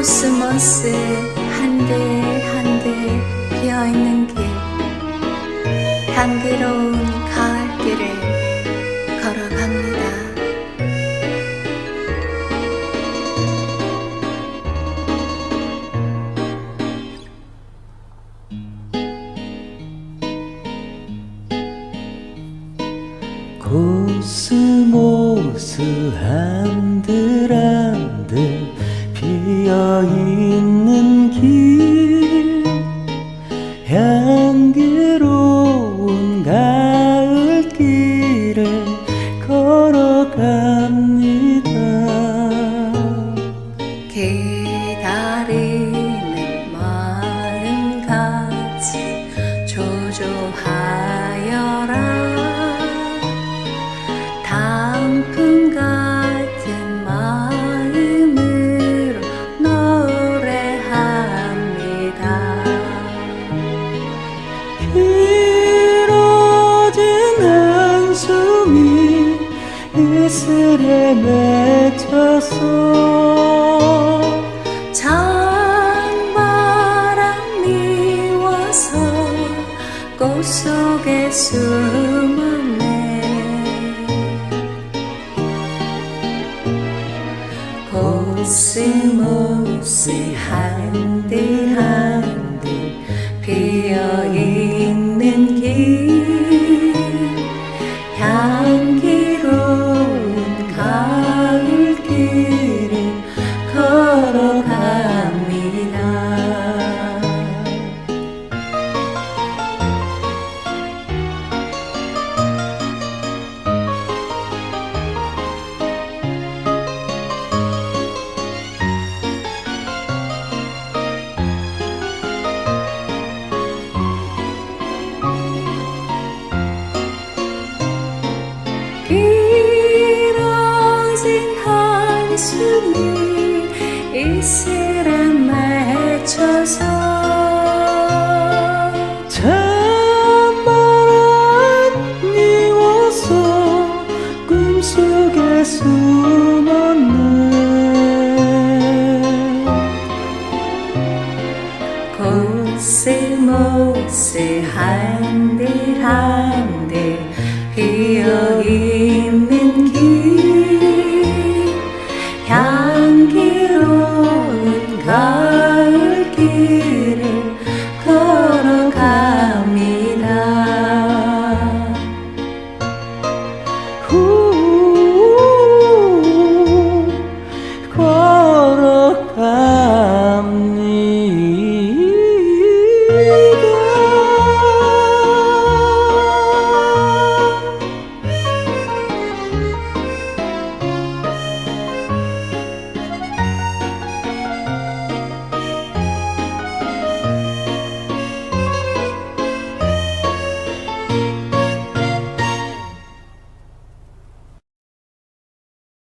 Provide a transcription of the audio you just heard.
코스모스 한들 한들 피어있는 길 향기로운 가을길을 걸어갑니다. 코스모스 한들 한들 피어있는 길 향기로운 가을길을 걸어갑니다. 기다리는 마음같이 조조하여라 길어진 한숨이 이슬에 맺혀서 찬바람이 와서 꽃 속에 숨었네. 코스모스 한들 한 한숨이 이슬에 맺혀서 찬바람이 와서 꿈속에 숨었네. 코스모스 한들 한